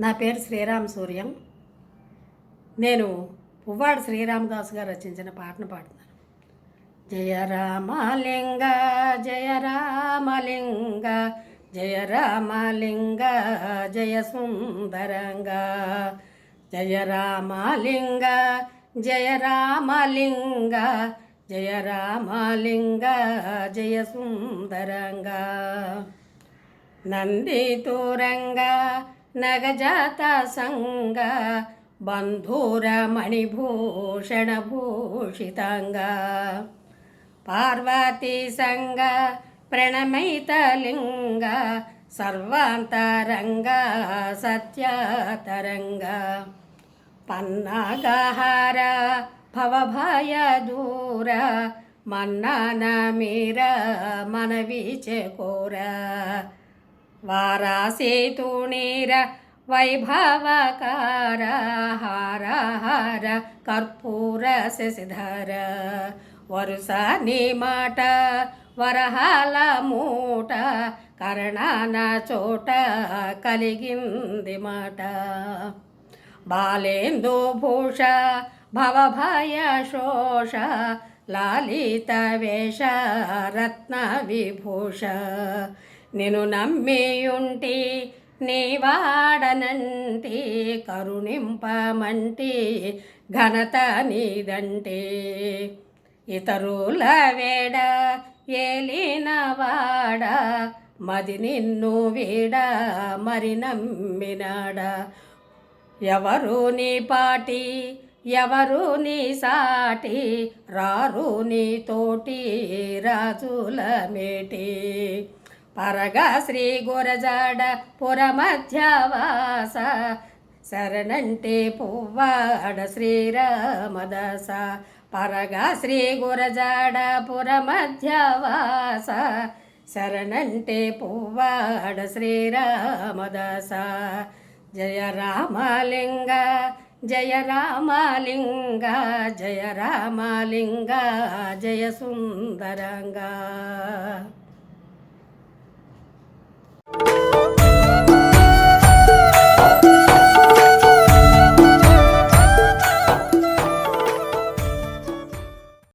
నా పేరు శ్రీరామ్ సూర్యం. నేను పువ్వాడు శ్రీరామదాస్ గారు రచించిన పాటను పాడుతున్నాను. జయ రామలింగ జయ రామలింగ జయ రామలింగ జయ సుందరంగ జయ రామలింగ జయ రామలింగ జయ రామలింగ జయ నగజాత సంగ బంధూర మణిభూషణ భూషితాంగ పార్వతీ సంగ ప్రణమైతలింగ సర్వాంతరంగ సత్యతరంగ. పన్నాగహార భవభయ దూర మన్నాన మీర మనవి చెకోరా వారాసేతుణీర వైభవకార హార హార కర్పూర శశిధర. వరుస నిమాట వరహాల మూట కరణాన చోట కలిగింది మాట. బాలేందు భూష భవభయ శోష లాలిత వేష రత్న విభూష. నేను నమ్మియుంటి నీ వాడనంటే కరుణింపమంటి ఘనత నీదంటే. ఇతరుల వేడ ఏలినవాడ మది నిన్ను వీడ మరి నమ్మినాడా. ఎవరు నీ పాటి ఎవరు నీ సాటి రారు నీ తోటి రాజుల మేటి. పరగ శ్రీ గురజాడ పురమధ్యవాస శరణంటే పువ్వాడ శ్రీరామదాస. పరగ శ్రీ గురజాడ పురమధ్యవాస శరణంటే పువ్వాడ శ్రీరామదాస. జయ రామలింగ జయ రామలింగ జయ రామలింగ జయ సుందరంగా.